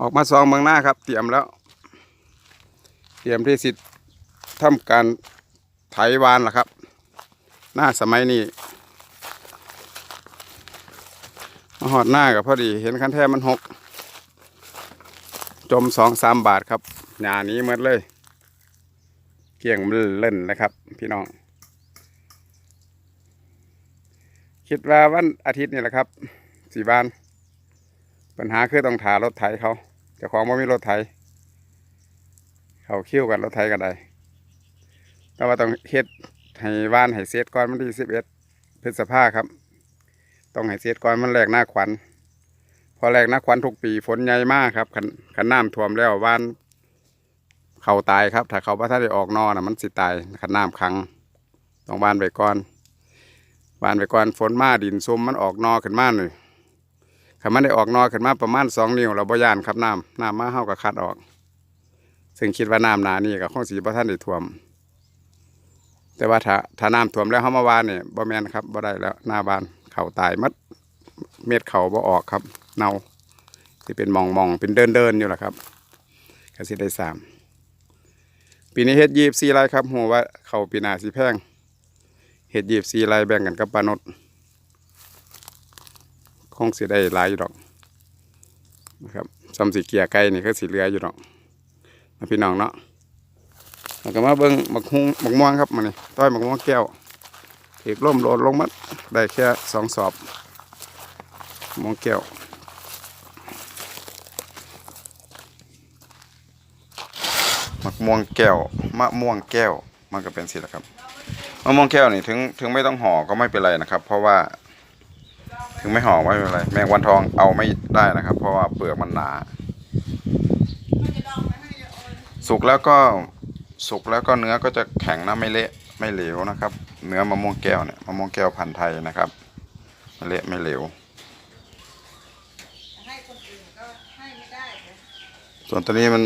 ออกมาซองเมืองหน้าครับ เตรียมแล้ว เตรียมที่สิทธิ์ทำการไถวานล่ะครับ หน้าสมัยนี้มาหอดหน้ากับพอดี เห็นคันแท้มันหก จมสองสามบาทครับหนานี้หมดเลย เกี่ยงมันเล่นนะครับ พี่น้อง คิดว่าวันอาทิตย์นี่แหละครับ สี่บาน ปัญหาคือต้องถารถไถเขา เจ้าของว่ามีรถไถเขาคิ้วกันรถไถกันได้แต่ว่าต้องเฮ็ดให้บ้านให้เสร็จก่อนวันที่สิบเอ็ดพฤษภาครับ ต้องให้เสร็จก่อนมันแรกหน้าขวัญพอแรกหน้าขวัญทุกปีฝนใหญ่มากครับขันขันน้ำท่วมแล้วบ้านเขาตายครับ ถ้าเขาว่าถ้าได้ออกนอนะมันสิตายขันน้ำขังต้องบ้านไปก่อนบ้านไปก่อนฝนมาดินซุมมันออกนอขึ้นมาหน่อย ขันมันได้ออกนอขึ้นมาประมาณสองนิ้วเราบ่ยานครับน้ำน้ำมาเฮาก็คัดออก ซึ่งคิดว่าน้ำหนานี่ก็คงสีบ่ท่านได้ท่วม แต่ว่าถ้าถ้าน้ำท่วมแล้วเฮามาวานเนี่ยบ่แมนครับบ่ได้แล้วหน้าบานเข่าตายมัดเม็ดเข่าบ่ออกครับ เน่าที่เป็นมองมองเป็นเดินเดินอยู่แหละครับก็สิได้สามปีนี้เฮ็ดยีบซีไรครับหัวว่าเข่าปีนาสีแพงเฮ็ดยีบซีไรแบ่งกันกับปานดค งสิได้หลายอยู่ดอกนะครับซ้ำสีเกียร์ไก่นี่ก็สีเหลืออยู่ดอกนะพี่น้องเนาะแล้วก็มาเบิ่งบักฮุงบักม่วงครับมานี่ต้อยบักม่วงแก้วเอกล่มโลดลงมาได้แค่สองสอบม่วงแก้วมะม่วงแก้วมะม่วงแก้วมันก็เป็นสิแหละครับมะม่วงแก้วนี่ถึงถึงไม่ต้องห่อก็ไม่เป็นไรนะครับ เพราะว่า ถึงไม่ห่อไม่เป็นไร แมงวันทองเอาไม่ได้นะครับ เพราะว่าเปลือกมันหนา สุกแล้วก็สุกแล้วก็เนื้อก็จะแข็งนะไม่เละไม่เหลวนะครับ เนื้อมะม่วงแก้วเนี่ยมะม่วงแก้วพันธุ์ไทยนะครับไม่เละไม่เหลวส่วนตัวนี้มัน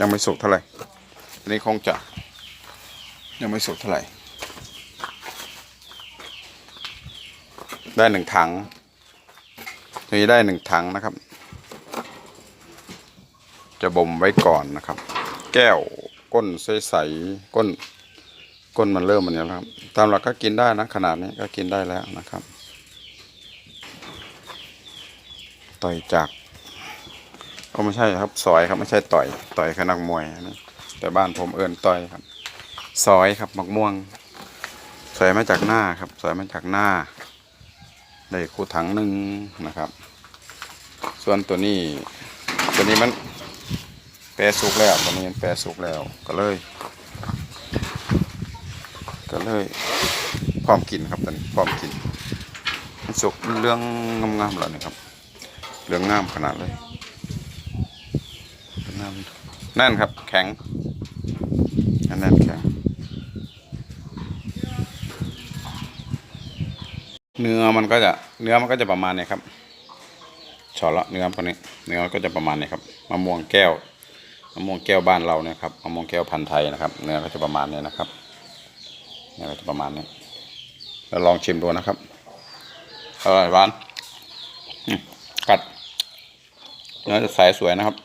ยังไม่สุกเท่าไหร่ตัวนี้คงจะยังไม่สุกเท่าไหร่ได้หนึ่งถัง ตัวนี้ได้หนึ่งถังนะครับ จะบ่มไว้ก่อนนะครับ แก้วก้นใสๆก้นก้นมันเริ่มมันนี้แล้วครับ ตามหลักก็กินได้นะขนาดนี้ก็กินได้แล้วนะครับ ต่อยจากก็ไม่ใช่ครับซอยครับไม่ใช่ต่อย ต่อยคือนักมวยอันนี้แต่บ้านผมเอินต่อยครับซอยครับมักม่วงซอยมาจากหน้าครับซอยมาจากหน้า ได้คูถังหนึ่งนะครับ ส่วนตัวนี้ตัวนี้มันแปรสุกแล้วตัวนี้มันแปรสุกแล้วก็เลย ก็เลยพร้อมกินครับตอนนี้พร้อมกินมันสุกเรื่องงามๆแล้วนะครับเรื่องงามขนาดเลยนั่นนั่นครับแข็งอันนั้นแข็ง เนื้อมันก็จะเนื้อมันก็จะประมาณนี้ครับฉอละเนื้อพวนี้ เนื้อก็จะประมาณนี้ครับมะม่วงแก้วมะม่วงแก้วบ้านเราเนี่ยครับมะม่วงแก้วพันธุ์ไทยนะครับ เนื้อก็จะประมาณนี้นะครับเนื้อก็จะประมาณนี้แล้วลองชิมดูนะครับอร่อยหวานกัดเนื้อจะใสสวยนะครับ